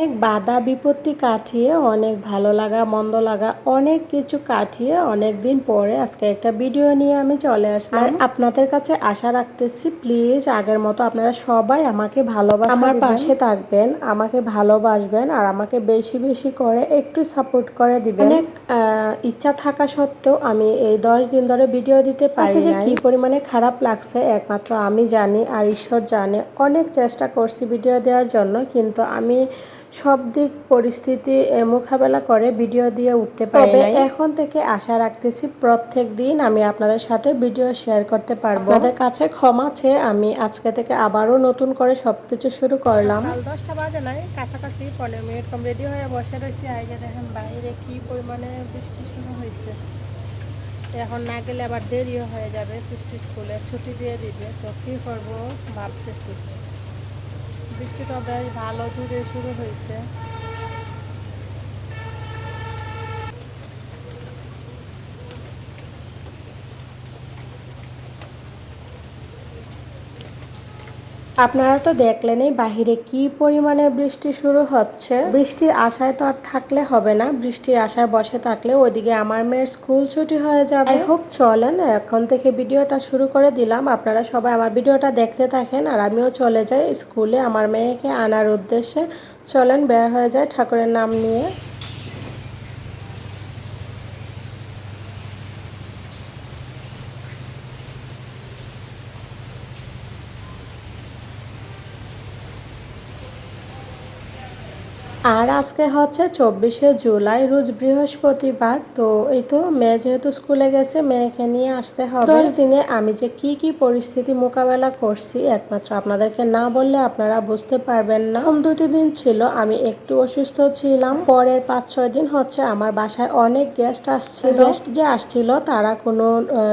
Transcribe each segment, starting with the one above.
অনেক বাধা বিপত্তি কাটিয়ে অনেক ভালো লাগা মন্দ লাগা অনেক কিছু কাটিয়ে অনেক দিন পরে আজকে একটা ভিডিও নিয়ে আমি চলে আসলাম। আর আপনাদের কাছে আশা রাখতেছি প্লিজ আগের মতো আপনারা সবাই আমাকে ভালোবাসা আমার পাশে থাকবেন আমাকে ভালোবাসবেন আর আমাকে বেশি বেশি করে একটু সাপোর্ট করে দিবেন। অনেক ইচ্ছা থাকা সত্ত্বেও আমি এই দশ দিন ধরে ভিডিও দিতে পারছি যে কি পরিমাণে খারাপ লাগছে একমাত্র আমি জানি আর ঈশ্বর জানে। অনেক চেষ্টা করছি ভিডিও দেওয়ার জন্য কিন্তু আমি সব দিক পরিস্থিতি মোকাবেলা করে ভিডিও দিয়ে উঠতে পারি তবে এখন থেকে আশা রাখতেছি প্রত্যেক দিন আমি আপনাদের সাথে ভিডিও শেয়ার করতে পারব। আপনাদের কাছে ক্ষমা চেয়ে আমি আজকে থেকে আবারও নতুন করে সবকিছু শুরু করলাম। দশটা বাজে নাই কাছাকাছি পনেরো মিনিট কম রেডি হয়ে বসে রয়েছি। আগে দেখেন বাইরে কি পরিমাণে বৃষ্টি শুরু হয়েছে। এখন না গেলে আবার দেরিও হয়ে যাবে সৃষ্টি স্কুলে ছুটি দিয়ে দিবে। তো কী করব ভাবতেছি। বৃষ্টিটা বেশ ভালো জুড়ে শুরু হয়েছে। আপনারা তো দেখলেনই বাহিরে কি পরিমাণে বৃষ্টি শুরু হচ্ছে। বৃষ্টির আশায় তো আর থাকলে হবে না। বৃষ্টির আশায় বসে থাকলে ওইদিকে আমার মেয়ের স্কুল ছুটি হয়ে যাবে। আই হোপ চলেন, এখন থেকে ভিডিওটা শুরু করে দিলাম। আপনারা সবাই আমার ভিডিওটা দেখতে থাকেন আর আমিও চলে যাই স্কুলে। আমার মেয়েকে আনার উদ্দেশ্যে চলেন, বের হয়ে যায় ঠাকুরের নাম নিয়ে। আর আজকে হচ্ছে চব্বিশে জুলাই রোজ বৃহস্পতিবার। তো এই তো মেয়ে যেহেতু স্কুলে গেছে মেয়েকে নিয়ে আসতে হবে। দশ দিনে আমি যে কি কি পরিস্থিতি মোকাবেলা করছি একমাত্র আপনাদেরকে না বললে আপনারা বুঝতে পারবেন না। দুটি দিন ছিল আমি একটু অসুস্থ ছিলাম। পরের পাঁচ ছয় দিন হচ্ছে আমার বাসায় অনেক গেস্ট আসছিল। গেস্ট যে আসছিল তারা কোনো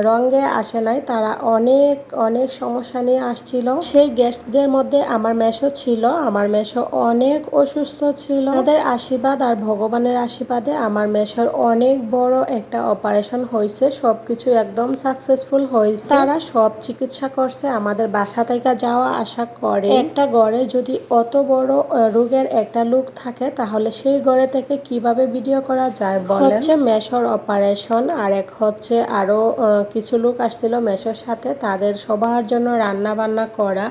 রঙে আসে নাই। তারা অনেক অনেক সমস্যা নিয়ে আসছিল। সেই গেস্টদের মধ্যে আমার মেশো ছিল। আমার মেশো অনেক অসুস্থ ছিল। তাদের আশীর্বাদ আর ভগবানের আশীর্বাদে আমার মেশোর অনেক বড় একটা অপারেশন হয়েছে সবকিছু একদম সাকসেসফুল হয়েছে তারা সব চিকিৎসা করছে আমাদের বাসা থেকে যাওয়া আসা করে। একটা গড়ে যদি অত বড় রোগের একটা লোক থাকে তাহলে সেই গড়ে থেকে কীভাবে ভিডিও করা যায় বলে হচ্ছে মেশোর অপারেশন আর এক হচ্ছে আরও কিছু লোক আসছিল মেশোর সাথে তাদের সবার জন্য রান্না বান্না করা।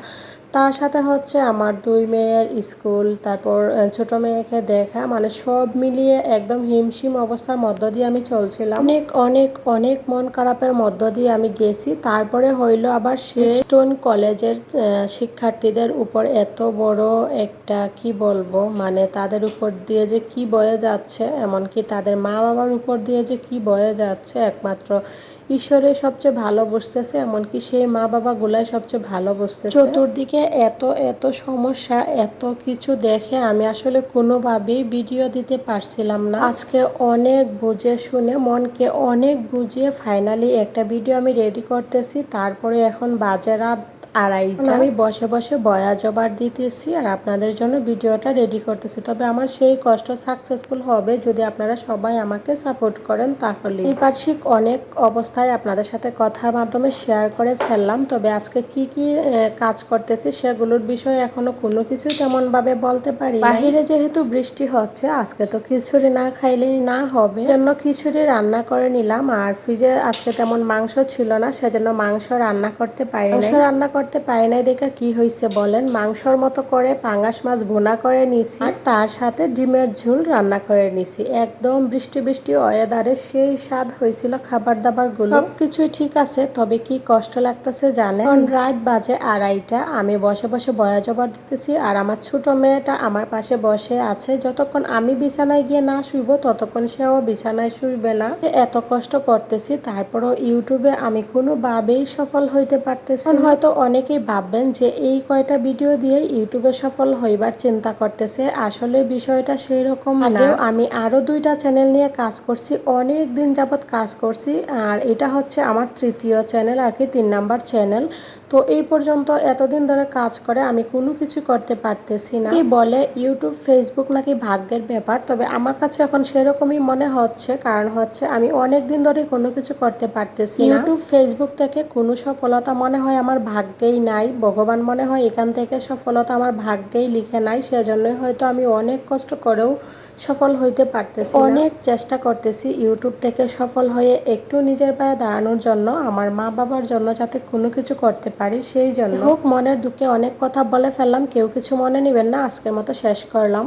তার সাথে হচ্ছে আমার দুই মেয়ের স্কুল, তারপর ছোট মেয়েকে দেখা মানে সব মিলিয়ে একদম হিমশিম অবস্থার মধ্য দিয়ে আমি চলছিলাম। অনেক অনেক অনেক মন খারাপের মধ্য দিয়ে আমি গেছি। তারপরে হইল আবার স্টোন কলেজের শিক্ষার্থীদের উপর এত বড় একটা, কি বলব মানে তাদের উপর দিয়ে যে কি বয়ে যাচ্ছে, এমনকি তাদের মা বাবার উপর দিয়ে যে কি বয়ে যাচ্ছে, একমাত্র ঈশ্বরের সবচেয়ে ভালো বসতেছে, এমনকি সেই মা বাবা গুলাই সবচেয়ে ভালো বসতেছে। চতুর্দিকে এত এত সমস্যা, এত কিছু দেখে আমি আসলে কোনোভাবেই ভিডিও দিতে পারছিলাম না। আজকে অনেক বুঝে শুনে, মনকে অনেক বুঝিয়ে ফাইনালি একটা ভিডিও আমি রেডি করতেছি, তারপরে এখন বাজে রাত আড়াইটা। আমি বসে বসে বয়া জবার দিতেছি আর আপনাদের জন্য ভিডিওটা রেডি করতেছি। তবে আমার সেই কষ্ট সাকসেসফুল হবে যদি আপনারা সবাই আমাকে সাপোর্ট করেন তাহলে পারিপার্শ্বিক অনেক অবস্থায় আপনাদের সাথে কথার মাধ্যমে শেয়ার করে ফেললাম। তবে আজকে কি কি কাজ করতেছি সেগুলোর বিষয়ে এখনও কোনো কিছু তেমন ভাবে বলতে পারি। বাহিরে যেহেতু বৃষ্টি হচ্ছে আজকে তো খিচুড়ি না খাইলে না হবে। জন্য খিচুড়ি রান্না করে নিলাম আর ফ্রিজে আজকে তেমন মাংস ছিল না সেজন্য মাংস রান্না করতে পারি মাংস রান্না করতে পারি নাই, দেখে কি হয়েছে বলেন? মাংসর মতো করে পাঙ্গাস মাছ ভুনা করে নিছি, আর তার সাথে ডিমের ঝোল রান্না করে নিছি। একদম বৃষ্টি বৃষ্টি ওয়েদারে সেই স্বাদ হয়েছিল খাবার দাবারগুলো সবকিছুই ঠিক আছে, তবে কি কষ্ট লাগতেছে জানে রাত বাজে আড়াইটা, আমি বসে বসে বয়া জবার দিতেছি, আর আমার ছোট মেয়েটা আমার পাশে বসে আছে। যতক্ষণ আমি বিছানায় গিয়ে না শুইব, ততক্ষণ সেও বিছানায় শুইবে না। এত কষ্ট করতেছি, তারপরও ইউটিউবে আমি কোনোভাবেই সফল হইতে পারতেছি হয়তো অনেকেই ভাববেন যে এই কয়টা ভিডিও দিয়ে ইউটিউবে সফল হইবার চিন্তা করতেছে। আসলে বিষয়টা সেই রকম না আমি আরও দুইটা চ্যানেল নিয়ে কাজ করছি অনেক দিন যাবত কাজ করছি আর এটা হচ্ছে আমার তৃতীয় চ্যানেল আর কি তিন নাম্বার চ্যানেল। তো এই পর্যন্ত এতদিন ধরে কাজ করে আমি কোনো কিছু করতে পারতেছি না। কি বলে ইউটিউব ফেসবুক নাকি ভাগ্যের ব্যাপার? তবে আমার কাছে এখন সেরকমই মনে হচ্ছে কারণ হচ্ছে আমি অনেক দিন ধরে কোনো কিছু করতে পারতেছি ইউটিউব ফেসবুক থেকে কোনো সফলতা মনে হয় আমার ভাগ্যে ভাগ্যেই নাই। ভগবান মনে হয় এখান থেকে সফলতা আমার ভাগ্যেই লিখে নাই সেজন্যই হয়তো আমি অনেক কষ্ট করেও সফল হইতে পারতেছি অনেক চেষ্টা করতেছি ইউটিউব থেকে সফল হয়ে একটু নিজের পায়ে দাঁড়ানোর জন্য আমার মা বাবার জন্য যাতে কোনো কিছু করতে পারি সেই জন্য। হোক মনের দুঃখে অনেক কথা বলে ফেললাম কেউ কিছু মনে নেবেন না আজকের মতো শেষ করলাম।